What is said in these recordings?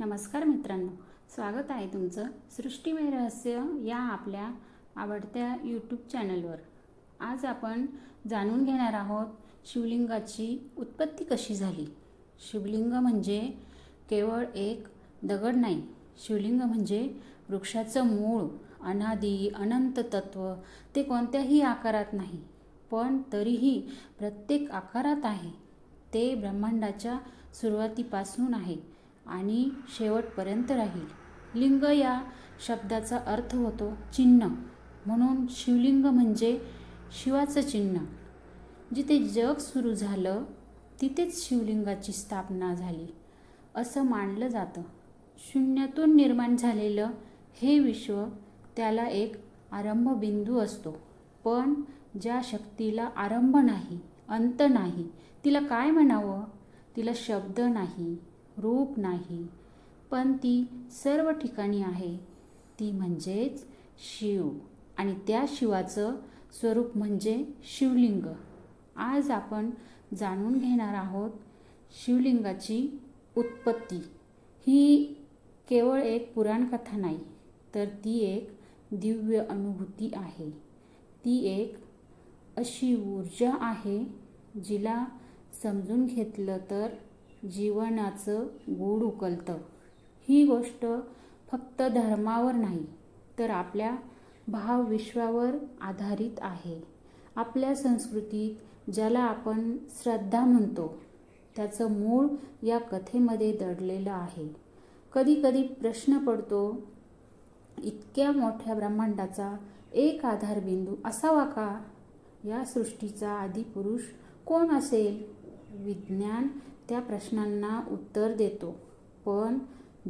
नमस्कार मित्रांनो. स्वागत आहे तुमचं सृष्टीमय रहस्य या आपल्या आवडत्या यूट्यूब चॅनलवर आज आपण जाणून घेणार आहोत शिवलिंगाची उत्पत्ती कशी झाली. शिवलिंग म्हणजे केवळ एक दगड नाही शिवलिंग म्हणजे वृक्षाचं मूळ अनादी अनंत तत्व ते कोणत्याही आकारात नाही पण तरीही प्रत्येक आकारात आहे. ते ब्रह्मांडाच्या सुरुवातीपासून आहे. आणि शेवटपर्यंत राहील. लिंग या शब्दाचा अर्थ होतो चिन्ह. म्हणून शिवलिंग म्हणजे शिवाचं चिन्ह. जिथे जग सुरू झालं तिथेच शिवलिंगाची स्थापना झाली असं मानलं जातं. शून्यातून निर्माण झालेलं हे विश्व त्याला एक आरंभ बिंदू असतो. पण ज्या शक्तीला आरंभ नाही अंत नाही तिला काय म्हणावं? तिला शब्द नाही. रूप नाही. पण ती सर्व ठिकाणी आहे. ती म्हणजेच शिव आणि त्या शिवाचं स्वरूप म्हणजे शिवलिंग. आज आपण जाणून घेणार आहोत शिवलिंगाची उत्पत्ती. ही केवळ एक पुराणकथा नाही तर ती एक दिव्य अनुभूती आहे. ती एक अशी ऊर्जा आहे जिला समजून घेतलं तर जीवनाचं गूढ उकलतं. ही गोष्ट फक्त धर्मावर नाही तर आपल्या भावविश्वावर आधारित आहे. आपल्या संस्कृतीत ज्याला आपण श्रद्धा म्हणतो त्याचं मूळ या कथेमध्ये दडलेलं आहे. कधीकधी प्रश्न पडतो इतक्या मोठ्या ब्रह्मांडाचा एक आधारबिंदू असावा का? या सृष्टीचा आदिपुरुष कोण असेल? विज्ञान त्या प्रश्नांना उत्तर देतो. पण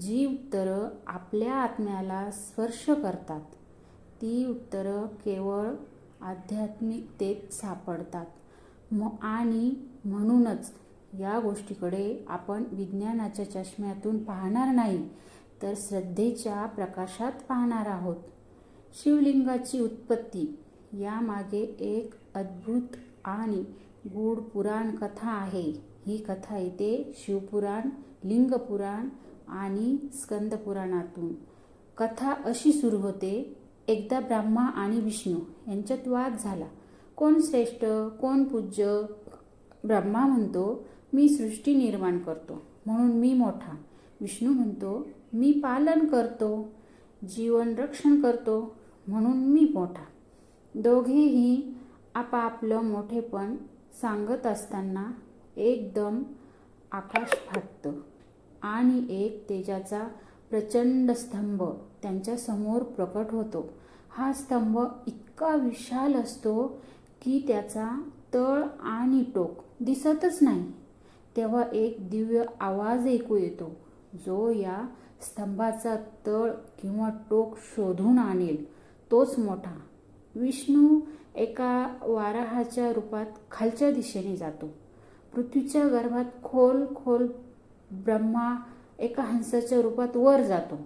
जी उत्तरं आपल्या आत्म्याला स्पर्श करतात ती उत्तरं केवळ आध्यात्मिकतेत सापडतात. म आणि म्हणूनच या गोष्टीकडे आपण विज्ञानाच्या चष्म्यातून पाहणार नाही तर श्रद्धेच्या प्रकाशात पाहणार आहोत. शिवलिंगाची उत्पत्ती यामागे एक अद्भुत आणि गूढ पुराण कथा आहे. ही कथा येते शिवपुराण लिंगपुराण आणि स्कंदपुराणातून. कथा अशी सुरू होते एकदा ब्रह्मा आणि विष्णू यांच्यात वाद झाला. कोण श्रेष्ठ कोण पूज्य? ब्रह्मा म्हणतो मी सृष्टी निर्माण करतो म्हणून मी मोठा. विष्णू म्हणतो मी पालन करतो जीवन रक्षण करतो म्हणून मी मोठा. दोघेही आपापलं मोठेपण सांगत असताना एकदम आकाश फाटतं आणि एक तेजाचा प्रचंड स्तंभ त्यांच्यासमोर प्रकट होतो. हा स्तंभ इतका विशाल असतो की त्याचा तळ आणि टोक दिसतच नाही. तेव्हा एक दिव्य आवाज ऐकू येतो जो या स्तंभाचा तळ किंवा टोक शोधून आणेल. तोच मोठा. विष्णू एका वाराहाच्या रूपात खालच्या दिशेने जातो. पृथ्वीच्या गर्भात खोल खोल ब्रह्मा एका हंसाच्या रूपात वर जातो.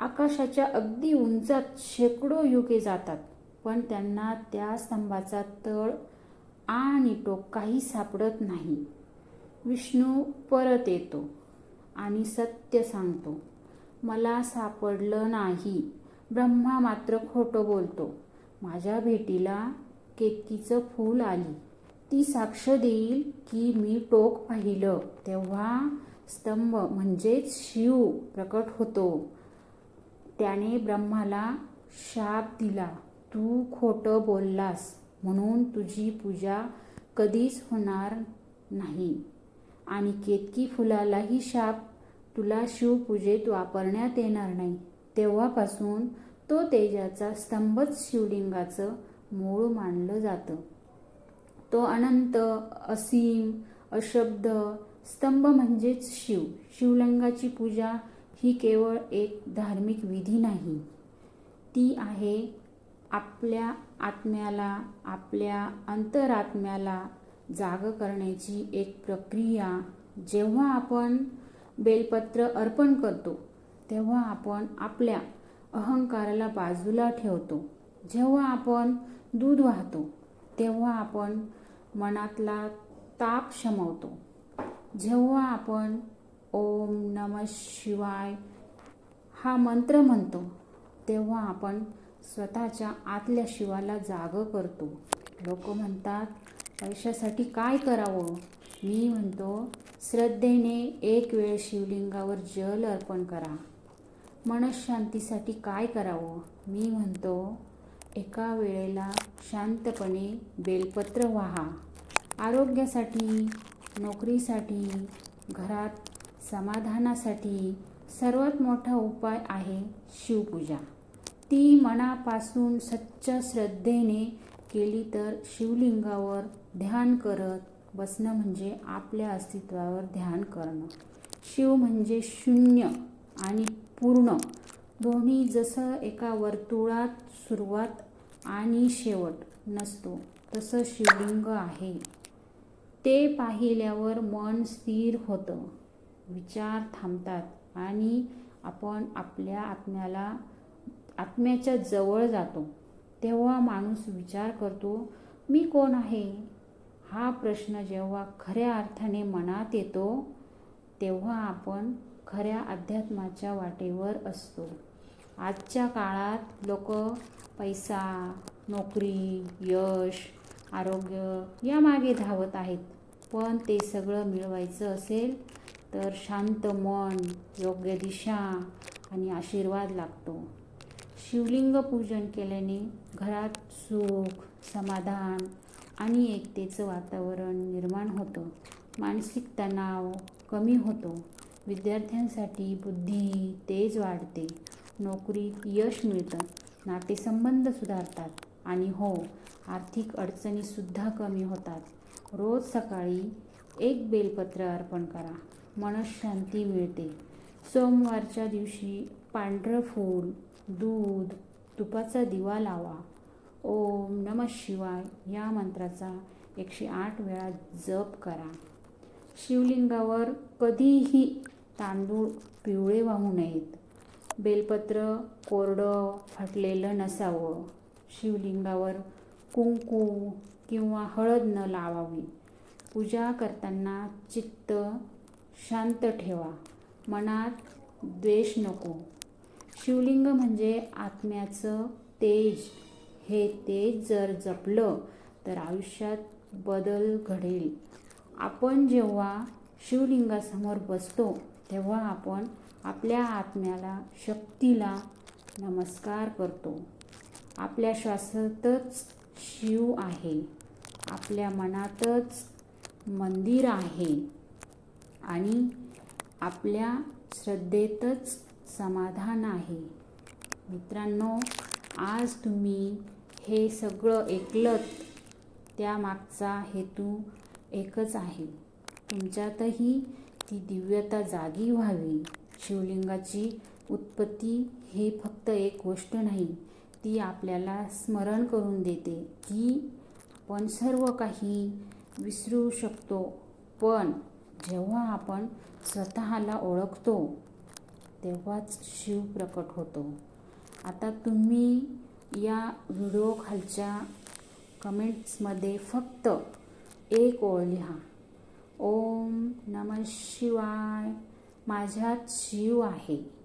आकाशाच्या अगदी उंचात शेकडो युगे जातात पण त्यांना त्या स्तंभाचा तळ आणि टोक काही सापडत नाही. विष्णू परत येतो आणि सत्य सांगतो मला सापडलं नाही. ब्रह्मा मात्र खोटं बोलतो. माझ्या भेटीला केतकीचं फूल आली. ती साक्ष देईल की मी टोक पाहिलं. तेव्हा स्तंभ म्हणजेच शिव प्रकट होतो. त्याने ब्रह्माला शाप दिला. तू खोटं बोललास म्हणून तुझी पूजा कधीच होणार नाही. आणि केतकी फुलालाही शाप तुला शिवपूजेत वापरण्यात येणार नाही. तेव्हापासून तो तेजाचा स्तंभच शिवलिंगाचं मूळ मानलं जातं. तो अनंत असीम अशब्द स्तंभ म्हणजेच शिव. शिवलिंगाची पूजा ही केवळ एक धार्मिक विधी नाही. ती आहे आपल्या आत्म्याला आपल्या अंतरात्म्याला जाग करण्याची एक प्रक्रिया. जेव्हा आपण बेलपत्र अर्पण करतो तेव्हा आपण आपल्या अहंकाराला बाजूला ठेवतो. जेव्हा आपण दूध वाहतो तेव्हा आपण मनातला ताप शमवतो. जेव्हा आपण ओम नम शिवाय हा मंत्र म्हणतो तेव्हा आपण स्वतःच्या आतल्या शिवाला जाग करतो. लोक म्हणतात पैशासाठी काय करावं? मी म्हणतो श्रद्धेने एक वेळ शिवलिंगावर जल अर्पण करा. मनशांतीसाठी काय करावं? मी म्हणतो एका वेळेला शांतपणे बेलपत्र व्हा. आरोग्यासाठी नोकरीसाठी घरात समाधानासाठी सर्वात मोठा उपाय आहे शिवपूजा. ती मनापासून सच्च श्रद्धेने केली तर शिवलिंगावर ध्यान करत बसणं म्हणजे आपल्या अस्तित्वावर ध्यान करणं. शिव म्हणजे शून्य. आणि पूर्ण. दोन्ही जसं एका वर्तुळात सुरुवात आणि शेवट नसतो तसं शिवलिंग आहे. ते पाहिल्यावर मन स्थिर होतं. विचार थांबतात आणि आपण आपल्या आत्म्याला आत्म्याच्या जवळ जातो. तेव्हा माणूस विचार करतो मी कोण आहे? हा प्रश्न जेव्हा खऱ्या अर्थाने मनात येतो तेव्हा आपण खऱ्या अध्यात्माच्या वाटेवर असतो. आजच्या काळात लोक पैसा नोकरी यश आरोग्य यामागे धावत आहेत. पण ते सगळं मिळवायचं असेल तर शांत मन योग्य दिशा आणि आशीर्वाद लागतो. शिवलिंग पूजन केल्याने घरात सुख समाधान आणि एकतेचं वातावरण निर्माण होतं. मानसिक तणाव कमी होतो. विद्यार्थ्यांसाठी बुद्धी तेज वाढते. नोकरीत यश मिळतं. नातेसंबंध सुधारतात. आणि हो आर्थिक अडचणीसुद्धा कमी होतात. रोज सकाळी एक बेलपत्र अर्पण करा. मनशांती मिळते. सोमवारच्या दिवशी पांढरं फूल दूध तुपाचा दिवा लावा. ओम नम शिवाय या मंत्राचा एकशे आठ वेळा जप करा. शिवलिंगावर कधीही तांदूळ पिवळे वाहू नयेत. बेलपत्र कोरडं फाटलेलं नसावं. शिवलिंगावर कुंकू किंवा हळद न लावावी. पूजा करताना चित्त शांत ठेवा. मनात द्वेष नको. शिवलिंग म्हणजे आत्म्याचं तेज. हे तेज जर जपलं तर आयुष्यात बदल घडेल. आपण जेव्हा शिवलिंगासमोर बसतो तेव्हा आपण आपल्या आत्म्याला शक्तीला नमस्कार करतो. आपल्या श्वासातच शिव आहे. आपल्या मनातच मंदिर आहे. आणि आपल्या श्रद्धेतच समाधान आहे. मित्रांनो आज तुम्ही हे सगळं ऐकलत त्यामागचा हेतू एकच आहे. तुमच्यातही ती दिव्यता जागी व्हावी. शिवलिंगाची उत्पत्ती हे फक्त एक गोष्ट नाही ती आपल्याला स्मरण करून देते की आपण सर्व काही विसरू शकतो पण जेव्हा आपण स्वतःला ओळखतो तेव्हाच शिव प्रकट होतो. आता तुम्ही या व्हिडिओ खालच्या कमेंट्समध्ये फक्त एक ओळ लिहा. ओम नम शिवाय. माझ्यात शिव आहे.